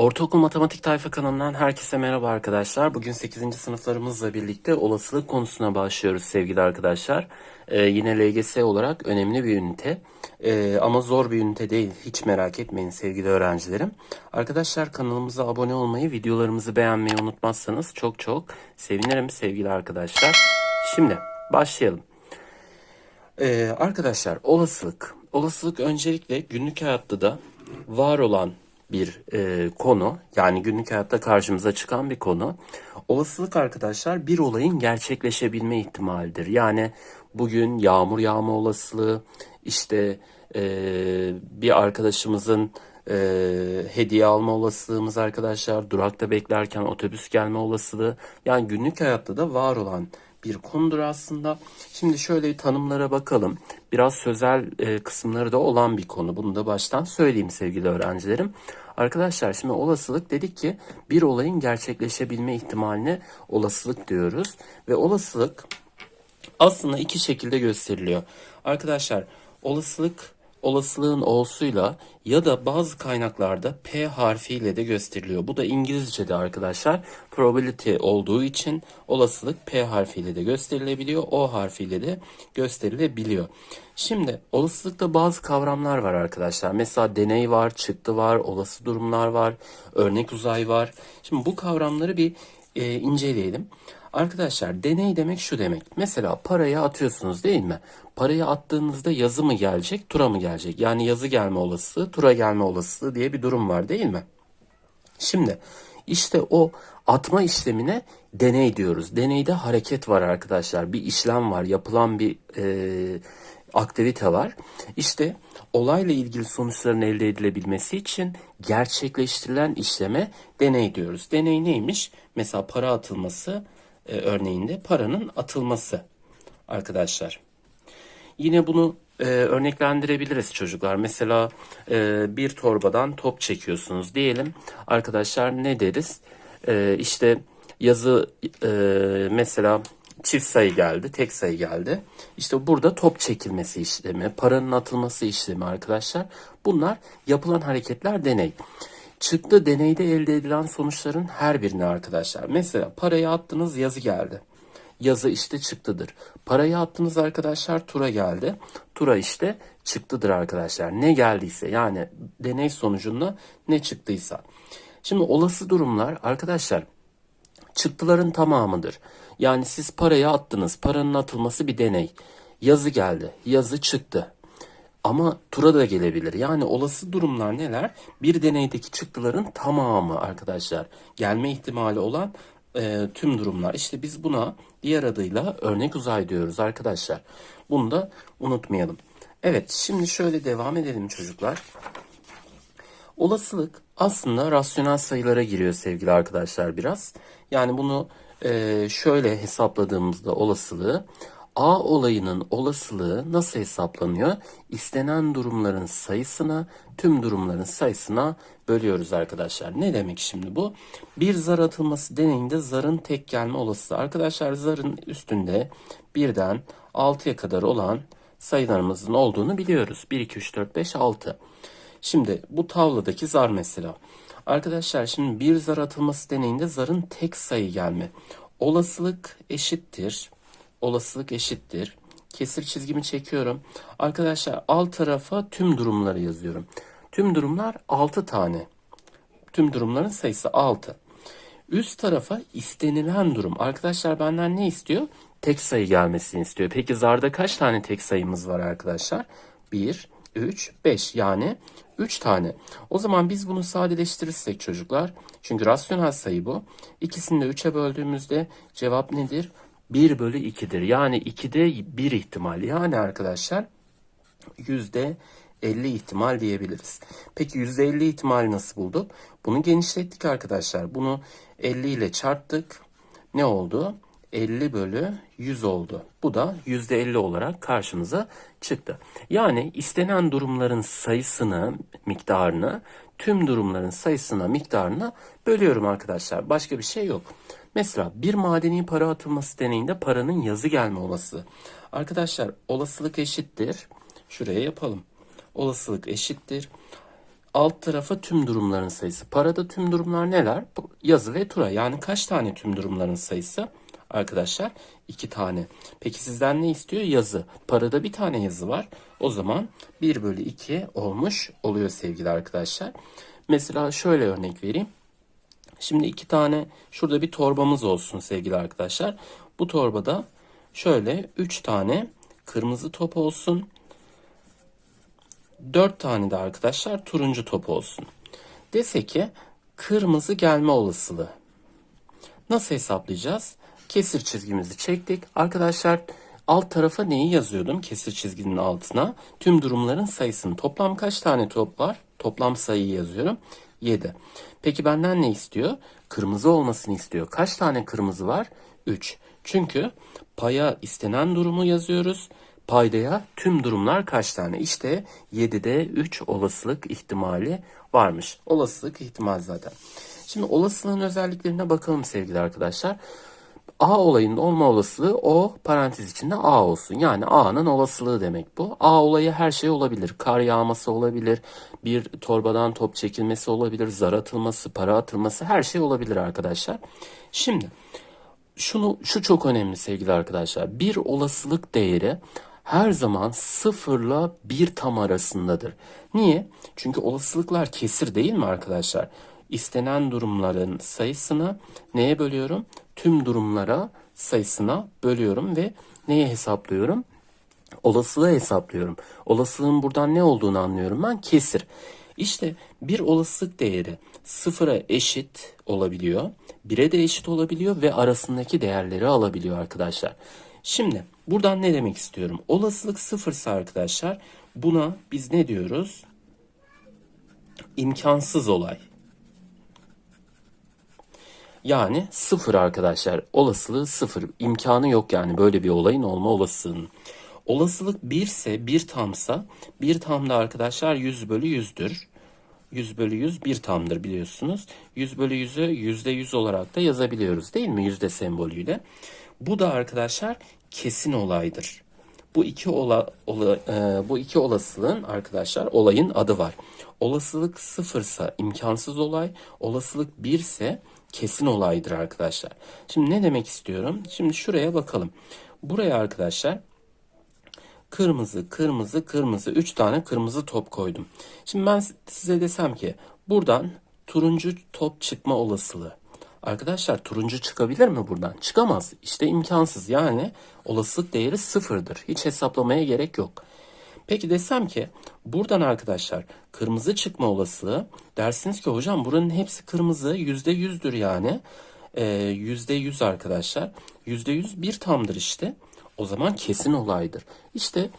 Ortaokul Matematik Tayfa kanalından herkese merhaba arkadaşlar. Bugün 8. sınıflarımızla birlikte olasılık konusuna başlıyoruz sevgili arkadaşlar. Ee, yine LGS olarak önemli bir ünite. Ee, ama zor bir ünite değil. Hiç merak etmeyin sevgili öğrencilerim. Arkadaşlar kanalımıza abone olmayı, videolarımızı beğenmeyi unutmazsanız çok çok sevinirim sevgili arkadaşlar. Şimdi başlayalım. Ee, arkadaşlar olasılık. Olasılık öncelikle günlük hayatta da var olan bir e, konu. Yani günlük hayatta karşımıza çıkan bir konu. Olasılık arkadaşlar bir olayın gerçekleşebilme ihtimalidir. Yani bugün yağmur yağma olasılığı, işte e, bir arkadaşımızın e, hediye alma olasılığımız arkadaşlar, durakta beklerken otobüs gelme olasılığı. Yani günlük hayatta da var olan bir konudur aslında. Şimdi şöyle tanımlara bakalım. Biraz sözel e, kısımları da olan bir konu. Bunu da baştan söyleyeyim sevgili öğrencilerim. Arkadaşlar şimdi olasılık dedik ki bir olayın gerçekleşebilme ihtimaline olasılık diyoruz. Ve olasılık aslında iki şekilde gösteriliyor. Arkadaşlar olasılık olasılığın olsuyla ya da bazı kaynaklarda P harfiyle de gösteriliyor. Bu da İngilizce'de arkadaşlar probability olduğu için olasılık P harfiyle de gösterilebiliyor. O harfiyle de gösterilebiliyor. Şimdi olasılıkta bazı kavramlar var arkadaşlar. Mesela deney var, çıktı var, olası durumlar var, örnek uzay var. Şimdi bu kavramları bir e, inceleyelim. Arkadaşlar deney demek şu demek. Mesela parayı atıyorsunuz değil mi? Parayı attığınızda yazı mı gelecek, tura mı gelecek? Yani yazı gelme olasılığı, tura gelme olasılığı diye bir durum var değil mi? Şimdi işte o atma işlemine deney diyoruz. Deneyde hareket var arkadaşlar. Bir işlem var, yapılan bir e, aktivite var. İşte olayla ilgili sonuçların elde edilebilmesi için gerçekleştirilen işleme deney diyoruz. Deney neymiş? Mesela para atılması e, örneğinde paranın atılması arkadaşlar. Yine bunu e, örneklendirebiliriz çocuklar. Mesela e, bir torbadan top çekiyorsunuz diyelim. Arkadaşlar ne deriz? E, işte yazı e, mesela çift sayı geldi, tek sayı geldi. İşte burada top çekilmesi işlemi, paranın atılması işlemi arkadaşlar. Bunlar yapılan hareketler deney. Çıktı deneyde elde edilen sonuçların her birine arkadaşlar. Mesela parayı attınız yazı geldi. Yazı işte çıktıdır. Parayı attınız arkadaşlar tura geldi. Tura işte çıktıdır arkadaşlar. Ne geldiyse yani deney sonucunda ne çıktıysa. Şimdi olası durumlar arkadaşlar çıktıların tamamıdır. Yani siz parayı attınız. Paranın atılması bir deney. Yazı geldi. Yazı çıktı. Ama tura da gelebilir. Yani olası durumlar neler? Bir deneydeki çıktıların tamamı arkadaşlar. Gelme ihtimali olan e, tüm durumlar. İşte biz buna diğer adıyla örnek uzay diyoruz arkadaşlar. Bunu da unutmayalım. Evet şimdi şöyle devam edelim çocuklar. Olasılık aslında rasyonel sayılara giriyor sevgili arkadaşlar biraz. Yani bunu e, şöyle hesapladığımızda olasılığı A olayının olasılığı nasıl hesaplanıyor? İstenen durumların sayısına, tüm durumların sayısına bölüyoruz arkadaşlar. Ne demek şimdi bu? Bir zar atılması deneyinde zarın tek gelme olasılığı. Arkadaşlar zarın üstünde birden 6'ya kadar olan sayılarımızın olduğunu biliyoruz. 1, 2, 3, 4, 5, 6. Şimdi bu tavladaki zar mesela. Arkadaşlar şimdi bir zar atılması deneyinde zarın tek sayı gelme. Olasılık eşittir olasılık eşittir. Kesir çizgimi çekiyorum. Arkadaşlar alt tarafa tüm durumları yazıyorum. Tüm durumlar 6 tane. Tüm durumların sayısı 6. Üst tarafa istenilen durum. Arkadaşlar benden ne istiyor? Tek sayı gelmesini istiyor. Peki zarda kaç tane tek sayımız var arkadaşlar? 1, 3, 5 yani 3 tane. O zaman biz bunu sadeleştirirsek çocuklar. Çünkü rasyonel sayı bu. İkisini de 3'e böldüğümüzde cevap nedir? 1 bölü 2'dir. Yani 2'de 1 ihtimal. Yani arkadaşlar yüzde 50 ihtimal diyebiliriz. Peki yüzde 50 ihtimal nasıl bulduk? Bunu genişlettik arkadaşlar. Bunu 50 ile çarptık. Ne oldu? 50 bölü 100 oldu. Bu da yüzde 50 olarak karşımıza çıktı. Yani istenen durumların sayısını, miktarını tüm durumların sayısına, miktarına bölüyorum arkadaşlar. Başka bir şey yok. Mesela bir madeni para atılması deneyinde paranın yazı gelme olasılığı. Arkadaşlar olasılık eşittir. Şuraya yapalım. Olasılık eşittir. alt tarafa tüm durumların sayısı. Parada tüm durumlar neler? Yazı ve tura. Yani kaç tane tüm durumların sayısı? Arkadaşlar iki tane. Peki sizden ne istiyor? Yazı. Parada bir tane yazı var. O zaman 1 bölü 2 olmuş oluyor sevgili arkadaşlar. Mesela şöyle örnek vereyim. Şimdi iki tane şurada bir torbamız olsun sevgili arkadaşlar. Bu torbada şöyle 3 tane kırmızı top olsun. 4 tane de arkadaşlar turuncu top olsun. Dese ki kırmızı gelme olasılığı. Nasıl hesaplayacağız? Kesir çizgimizi çektik. Arkadaşlar alt tarafa neyi yazıyordum kesir çizginin altına? Tüm durumların sayısını. Toplam kaç tane top var? Toplam sayıyı yazıyorum. 7. Peki benden ne istiyor? Kırmızı olmasını istiyor. Kaç tane kırmızı var? 3. Çünkü paya istenen durumu yazıyoruz. Paydaya tüm durumlar kaç tane? İşte 7'de 3 olasılık ihtimali varmış. Olasılık ihtimal zaten. Şimdi olasılığın özelliklerine bakalım sevgili arkadaşlar. A olayının olma olasılığı o parantez içinde A olsun. Yani A'nın olasılığı demek bu. A olayı her şey olabilir. Kar yağması olabilir. Bir torbadan top çekilmesi olabilir. Zar atılması, para atılması her şey olabilir arkadaşlar. Şimdi şunu şu çok önemli sevgili arkadaşlar. Bir olasılık değeri her zaman sıfırla bir tam arasındadır. Niye? Çünkü olasılıklar kesir değil mi arkadaşlar? İstenen durumların sayısını neye bölüyorum? Tüm durumlara sayısına bölüyorum ve neye hesaplıyorum? Olasılığı hesaplıyorum. Olasılığın buradan ne olduğunu anlıyorum ben. Kesir. İşte bir olasılık değeri sıfıra eşit olabiliyor. Bire de eşit olabiliyor ve arasındaki değerleri alabiliyor arkadaşlar. Şimdi buradan ne demek istiyorum? Olasılık sıfırsa arkadaşlar buna biz ne diyoruz? İmkansız olay. Yani sıfır arkadaşlar. Olasılığı sıfır. İmkanı yok yani böyle bir olayın olma olasılığının. Olasılık 1 ise 1 tamsa 1 tam da arkadaşlar 100 bölü 100'dür. 100 bölü 100 bir tamdır biliyorsunuz. 100 bölü 100'ü yüzde 100 olarak da yazabiliyoruz değil mi? Yüzde sembolüyle. Bu da arkadaşlar kesin olaydır. Bu iki ola, ola e, bu iki olasılığın arkadaşlar olayın adı var. Olasılık sıfırsa imkansız olay, olasılık bir ise kesin olaydır arkadaşlar. Şimdi ne demek istiyorum? Şimdi şuraya bakalım. Buraya arkadaşlar kırmızı, kırmızı, kırmızı. Üç tane kırmızı top koydum. Şimdi ben size desem ki buradan turuncu top çıkma olasılığı. Arkadaşlar turuncu çıkabilir mi buradan? Çıkamaz. İşte imkansız. Yani olasılık değeri sıfırdır. Hiç hesaplamaya gerek yok. Peki desem ki buradan arkadaşlar kırmızı çıkma olasılığı dersiniz ki hocam buranın hepsi kırmızı yüzde yüzdür yani. Ee, yüzde yüz arkadaşlar. Yüzde yüz bir tamdır işte. O zaman kesin olaydır. İşte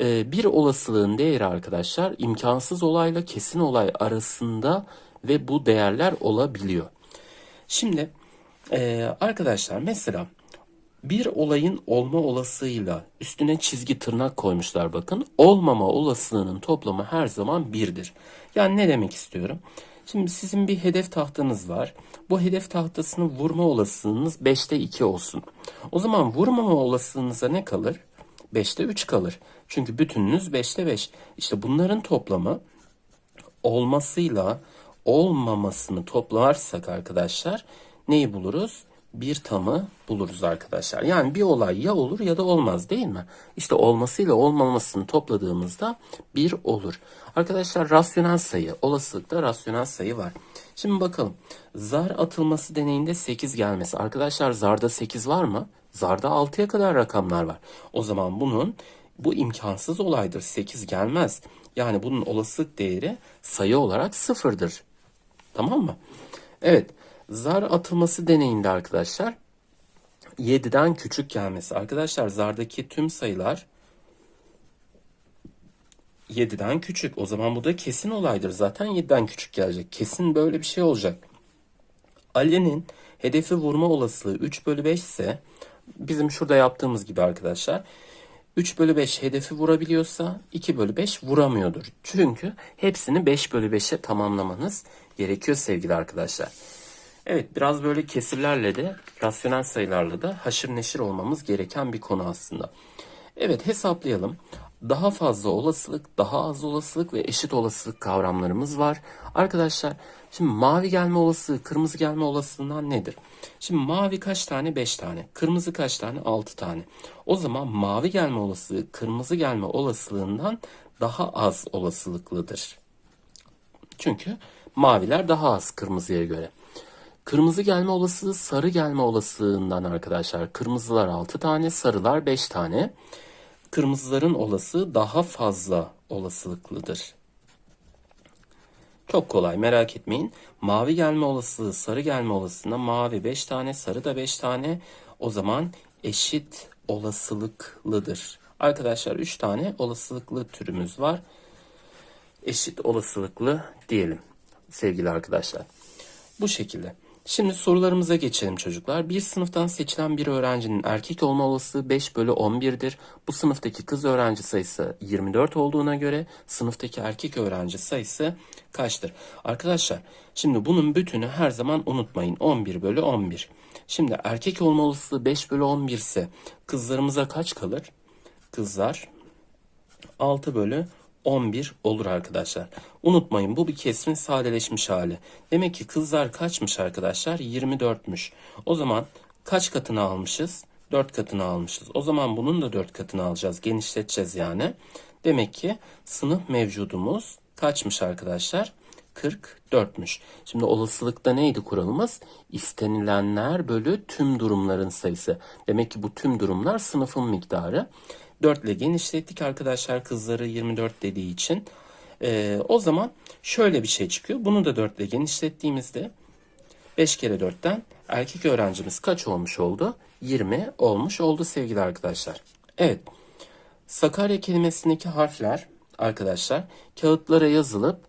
e, bir olasılığın değeri arkadaşlar imkansız olayla kesin olay arasında ve bu değerler olabiliyor. Şimdi e, arkadaşlar mesela bir olayın olma olasılığıyla üstüne çizgi tırnak koymuşlar bakın. Olmama olasılığının toplamı her zaman birdir. Yani ne demek istiyorum? Şimdi sizin bir hedef tahtanız var. Bu hedef tahtasını vurma olasılığınız 5'te 2 olsun. O zaman vurmama olasılığınıza ne kalır? 5'te 3 kalır. Çünkü bütününüz 5'te 5. İşte bunların toplamı olmasıyla olmamasını toplarsak arkadaşlar neyi buluruz? Bir tamı buluruz arkadaşlar. Yani bir olay ya olur ya da olmaz değil mi? İşte olmasıyla olmamasını topladığımızda bir olur. Arkadaşlar rasyonel sayı, olasılıkta rasyonel sayı var. Şimdi bakalım. Zar atılması deneyinde 8 gelmesi. Arkadaşlar zarda 8 var mı? Zarda 6'ya kadar rakamlar var. O zaman bunun bu imkansız olaydır. 8 gelmez. Yani bunun olasılık değeri sayı olarak sıfırdır. Tamam mı? Evet. Zar atılması deneyinde arkadaşlar 7'den küçük gelmesi. Arkadaşlar zardaki tüm sayılar 7'den küçük. O zaman bu da kesin olaydır. Zaten 7'den küçük gelecek. Kesin böyle bir şey olacak. Ali'nin hedefi vurma olasılığı 3 bölü 5 ise bizim şurada yaptığımız gibi arkadaşlar 3 bölü 5 hedefi vurabiliyorsa 2 bölü 5 vuramıyordur. Çünkü hepsini 5 bölü 5'e tamamlamanız gerekiyor sevgili arkadaşlar. Evet biraz böyle kesirlerle de rasyonel sayılarla da haşır neşir olmamız gereken bir konu aslında. Evet hesaplayalım. daha fazla olasılık, daha az olasılık ve eşit olasılık kavramlarımız var. Arkadaşlar şimdi mavi gelme olasılığı, kırmızı gelme olasılığından nedir? Şimdi mavi kaç tane? 5 tane. Kırmızı kaç tane? 6 tane. O zaman mavi gelme olasılığı kırmızı gelme olasılığından daha az olasılıklıdır. Çünkü maviler daha az kırmızıya göre. Kırmızı gelme olasılığı sarı gelme olasılığından arkadaşlar. Kırmızılar 6 tane, sarılar 5 tane. Kırmızıların olası daha fazla olasılıklıdır. Çok kolay merak etmeyin. Mavi gelme olasılığı sarı gelme olasılığına mavi 5 tane sarı da 5 tane o zaman eşit olasılıklıdır. Arkadaşlar 3 tane olasılıklı türümüz var. Eşit olasılıklı diyelim sevgili arkadaşlar. Bu şekilde. Şimdi sorularımıza geçelim çocuklar. Bir sınıftan seçilen bir öğrencinin erkek olma olasılığı 5 bölü 11'dir. Bu sınıftaki kız öğrenci sayısı 24 olduğuna göre sınıftaki erkek öğrenci sayısı kaçtır? Arkadaşlar şimdi bunun bütünü her zaman unutmayın. 11 bölü 11. Şimdi erkek olma olasılığı 5 bölü 11 ise kızlarımıza kaç kalır? Kızlar 6 bölü 11 olur arkadaşlar. Unutmayın bu bir kesrin sadeleşmiş hali. Demek ki kızlar kaçmış arkadaşlar? 24'müş. O zaman kaç katını almışız? 4 katını almışız. O zaman bunun da 4 katını alacağız. Genişleteceğiz yani. Demek ki sınıf mevcudumuz kaçmış arkadaşlar? 44'müş. Şimdi olasılıkta neydi kuralımız? İstenilenler bölü tüm durumların sayısı. Demek ki bu tüm durumlar sınıfın miktarı. 4 ile genişlettik arkadaşlar kızları 24 dediği için. Ee, o zaman şöyle bir şey çıkıyor. Bunu da 4 ile genişlettiğimizde 5 kere 4'ten erkek öğrencimiz kaç olmuş oldu? 20 olmuş oldu sevgili arkadaşlar. Evet. Sakarya kelimesindeki harfler arkadaşlar kağıtlara yazılıp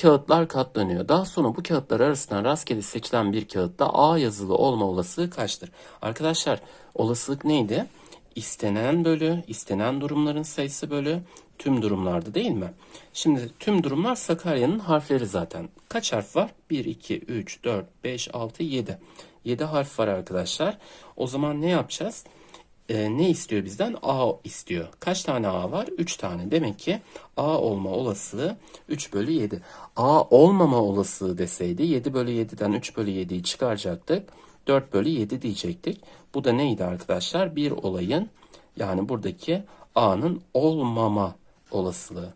kağıtlar katlanıyor. Daha sonra bu kağıtlar arasından rastgele seçilen bir kağıtta A yazılı olma olasılığı kaçtır? Arkadaşlar olasılık neydi? İstenen bölü, istenen durumların sayısı bölü tüm durumlarda değil mi? Şimdi tüm durumlar Sakarya'nın harfleri zaten. Kaç harf var? 1, 2, 3, 4, 5, 6, 7. 7 harf var arkadaşlar. O zaman ne yapacağız? Ee, ne istiyor bizden? A istiyor. Kaç tane A var? 3 tane. Demek ki A olma olasılığı 3 bölü 7. A olmama olasılığı deseydi 7 bölü 7'den 3 bölü 7'yi çıkaracaktık. 4 bölü 7 diyecektik. Bu da neydi arkadaşlar? Bir olayın yani buradaki A'nın olmama olasılığı.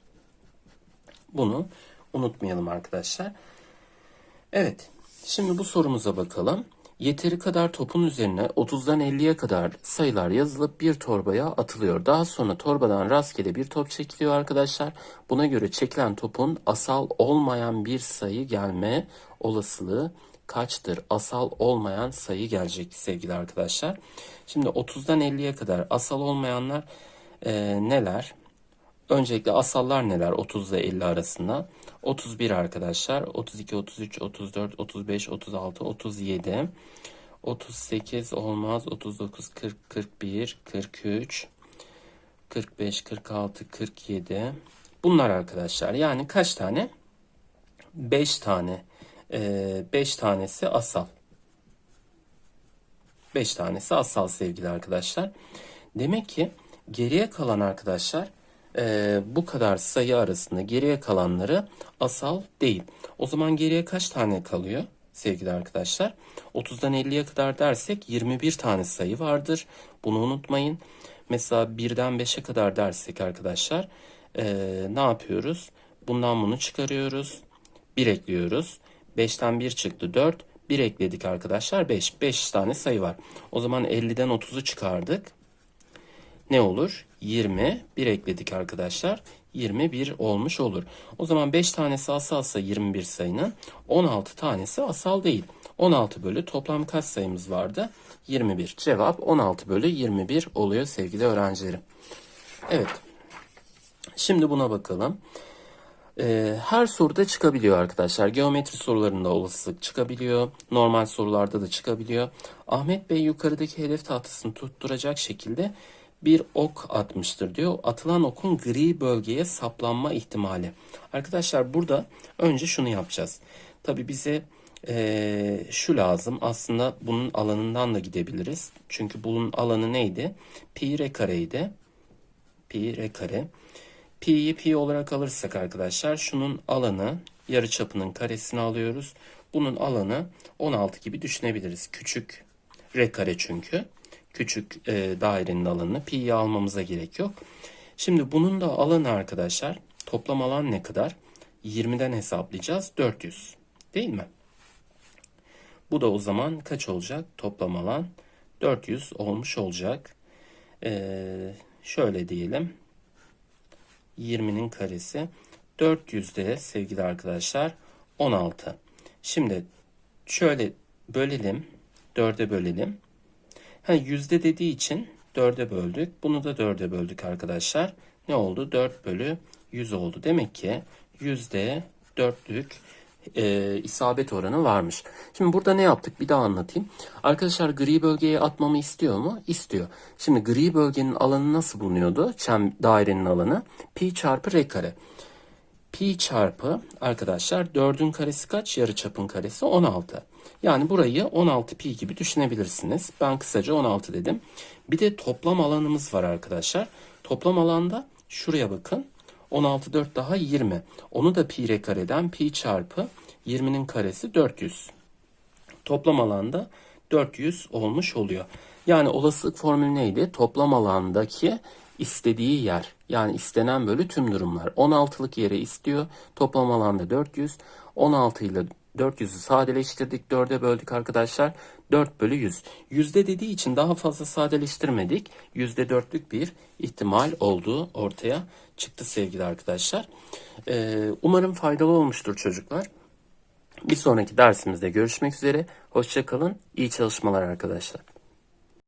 Bunu unutmayalım arkadaşlar. Evet. Şimdi bu sorumuza bakalım. Yeteri kadar topun üzerine 30'dan 50'ye kadar sayılar yazılıp bir torbaya atılıyor. Daha sonra torbadan rastgele bir top çekiliyor arkadaşlar. Buna göre çekilen topun asal olmayan bir sayı gelme olasılığı kaçtır? Asal olmayan sayı gelecek sevgili arkadaşlar. Şimdi 30'dan 50'ye kadar asal olmayanlar e, neler? Öncelikle asallar neler 30 ile 50 arasında? 31 arkadaşlar. 32, 33, 34, 35, 36, 37. 38 olmaz. 39, 40, 41, 43, 45, 46, 47. Bunlar arkadaşlar. Yani kaç tane? 5 tane. 5 tanesi asal. 5 tanesi asal sevgili arkadaşlar. Demek ki geriye kalan arkadaşlar e, bu kadar sayı arasında geriye kalanları asal değil. O zaman geriye kaç tane kalıyor sevgili arkadaşlar? 30'dan 50'ye kadar dersek 21 tane sayı vardır. Bunu unutmayın. Mesela 1'den 5'e kadar dersek arkadaşlar e, ne yapıyoruz? Bundan bunu çıkarıyoruz. 1 ekliyoruz. 5'ten 1 çıktı 4. 1 ekledik arkadaşlar 5. 5 tane sayı var. O zaman 50'den 30'u çıkardık. Ne olur? 20. 1 ekledik arkadaşlar. 21 olmuş olur. O zaman 5 tanesi asalsa 21 sayının 16 tanesi asal değil. 16 bölü toplam kaç sayımız vardı? 21. Cevap 16 bölü 21 oluyor sevgili öğrencilerim. Evet. Şimdi buna bakalım. Ee, her soruda çıkabiliyor arkadaşlar. Geometri sorularında olasılık çıkabiliyor. Normal sorularda da çıkabiliyor. Ahmet Bey yukarıdaki hedef tahtasını tutturacak şekilde bir ok atmıştır diyor. Atılan okun gri bölgeye saplanma ihtimali. Arkadaşlar burada önce şunu yapacağız. Tabi bize ee, şu lazım. Aslında bunun alanından da gidebiliriz. Çünkü bunun alanı neydi? Pi r kareydi. Pi r kare. Pi'yi pi olarak alırsak arkadaşlar şunun alanı yarı çapının karesini alıyoruz. Bunun alanı 16 gibi düşünebiliriz. Küçük r kare çünkü. Küçük e, dairenin alanını pi'yi almamıza gerek yok. Şimdi bunun da alanı arkadaşlar toplam alan ne kadar? 20'den hesaplayacağız. 400 değil mi? Bu da o zaman kaç olacak? Toplam alan 400 olmuş olacak. Ee, şöyle diyelim. 20'nin karesi. 400 de sevgili arkadaşlar 16. Şimdi şöyle bölelim. 4'e bölelim. Ha, yüzde dediği için 4'e böldük. Bunu da 4'e böldük arkadaşlar. Ne oldu? 4 bölü 100 oldu. Demek ki yüzde 4'lük e, isabet oranı varmış. Şimdi burada ne yaptık? Bir daha anlatayım. Arkadaşlar gri bölgeye atmamı istiyor mu? İstiyor. Şimdi gri bölgenin alanı nasıl bulunuyordu? Çem dairenin alanı pi çarpı r kare. Pi çarpı arkadaşlar 4'ün karesi kaç? Yarıçapın karesi 16. Yani burayı 16 pi gibi düşünebilirsiniz. Ben kısaca 16 dedim. Bir de toplam alanımız var arkadaşlar. Toplam alanda şuraya bakın. 16 4 daha 20. Onu da pi kareden pi çarpı 20'nin karesi 400. Toplam alanda 400 olmuş oluyor. Yani olasılık formülü neydi? Toplam alandaki istediği yer. Yani istenen bölü tüm durumlar. 16'lık yere istiyor. Toplam alanda 400. 16 ile 400'ü sadeleştirdik. 4'e böldük arkadaşlar. 4 bölü 100. Yüzde dediği için daha fazla sadeleştirmedik. Yüzde dörtlük bir ihtimal olduğu ortaya çıktı sevgili arkadaşlar. Ee, umarım faydalı olmuştur çocuklar. Bir sonraki dersimizde görüşmek üzere. Hoşçakalın. İyi çalışmalar arkadaşlar.